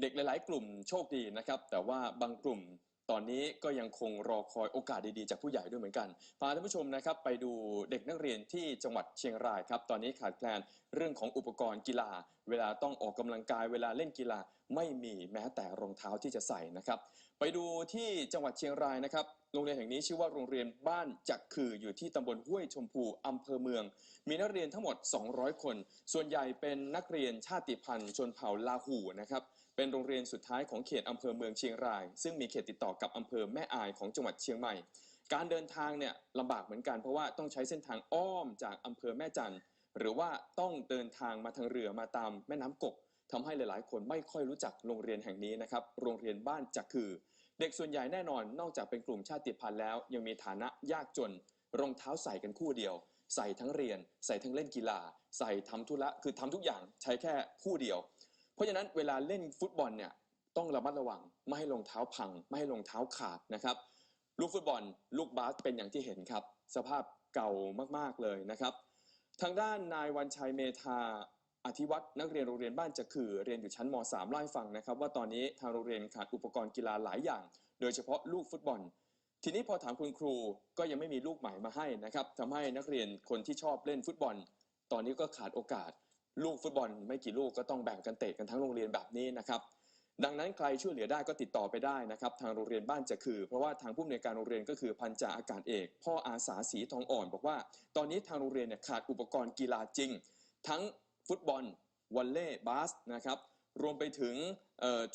เด็กหลาย ๆ กลุ่มโชคดีนะครับ แต่ว่าบางกลุ่มตอนนี้ก็ยังคงรอคอยโอกาสดีๆ จากผู้ใหญ่ด้วยเหมือนกัน พาท่านผู้ชมนะครับไปดูเด็กนักเรียนที่จังหวัดเชียงรายครับ ตอนนี้ขาดแคลนเรื่องของอุปกรณ์กีฬา เวลาต้องออกกำลังกายเวลาเล่นกีฬา ไม่มีแม้แต่รองเท้าที่จะใส่นะครับ ไปดูที่จังหวัดเชียงรายนะครับ โรงเรียนแห่งนี้ชื่อว่าโรงเรียนบ้านจักคืออยู่ที่ตำบลห้วยชมพูอำเภอเมือง มีนักเรียนทั้งหมด 200 คน ส่วนใหญ่เป็นนักเรียนชาติพันธุ์ชนเผ่าลาหูนะครับเป็นโรงเรียนสุดท้ายของเขตอำเภอเมืองเชียงราย ซึ่งมีเขตติดต่อกับอำเภอแม่อายของจังหวัดเชียงใหม่ การเดินทางเนี่ยลำบากเหมือนกันเพราะว่าต้องใช้เส้นทางอ้อมจากอำเภอแม่จันทร์ หรือว่าต้องเดินทางมาทางเรือมาตามแม่น้ำกกทำให้หลายๆ คนไม่ค่อยรู้จักโรงเรียนแห่งนี้นะครับโรงเรียนบ้านจักคือ เด็กส่วนใหญ่แน่นอน นอกจากเป็นกลุ่มชาติพันธุ์แล้ว ยังมีฐานะยากจน รองเท้าใส่กันคู่เดียว ใส่ทั้งเรียน ใส่ทั้งเล่นกีฬา ใส่ทำธุระคือทำทุกอย่างใช้แค่คู่เดียว เพราะฉะนั้นเวลาเล่นฟุตบอลเนี่ยต้องระมัดระวังไม่ให้รองเท้าพัง ไม่ให้รองเท้าขาดนะครับลูกฟุตบอล ลูกบาสเป็นอย่างที่เห็นครับ สภาพเก่ามากๆเลยนะครับ ทางด้านนายวันชัยเมธาอธิวัฒน์นักเรียนโรงเรียนบ้านจะคือเรียนอยู่ชั้นม .3 เล่าให้ฟังนะครับ ว่าตอนนี้ทางโรงเรียนขาดอุปกรณ์กีฬาหลายอย่าง โดยเฉพาะลูกฟุตบอล ทีนี้พอถามคุณครูก็ยังไม่มีลูกใหม่มาให้นะครับทำให้นักเรียนคนที่ชอบเล่นฟุตบอล ตอนนี้ก็ขาดโอกาส ลูกฟุตบอลไม่กี่ลูกก็ต้องแบ่งกันเตะกันทั้งโรงเรียนแบบนี้นะครับ ดังนั้นใครช่วยเหลือได้ก็ติดต่อไปได้นะครับทางโรงเรียนบ้านจะคือ เพราะว่าทางผู้อำนวยการโรงเรียนก็คือพันจ่าอากาศเอก พ่ออาสาสีทองอ่อนบอกว่า ตอนนี้ทางโรงเรียนเนี่ยขาดอุปกรณ์กีฬาจริง ทั้งฟุตบอลวอลเลย์บาสนะครับรวมไปถึง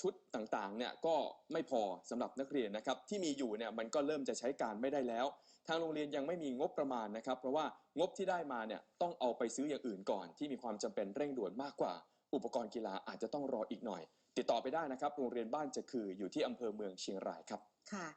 ชุดต่างๆเนี่ยก็ไม่พอสำหรับนักเรียนนะครับที่มีอยู่เนี่ยมันก็เริ่มจะใช้การไม่ได้แล้ว ทางโรงเรียนยังไม่มีงบประมาณนะครับ เพราะว่างบที่ได้มาเนี่ยต้องเอาไปซื้ออย่างอื่นก่อน ที่มีความจำเป็นเร่งด่วนมากกว่า อุปกรณ์กีฬาอาจจะต้องรออีกหน่อย ติดต่อไปได้นะครับ โรงเรียนบ้านจะคืออยู่ที่อำเภอเมืองเชียงรายครับ ค่ะ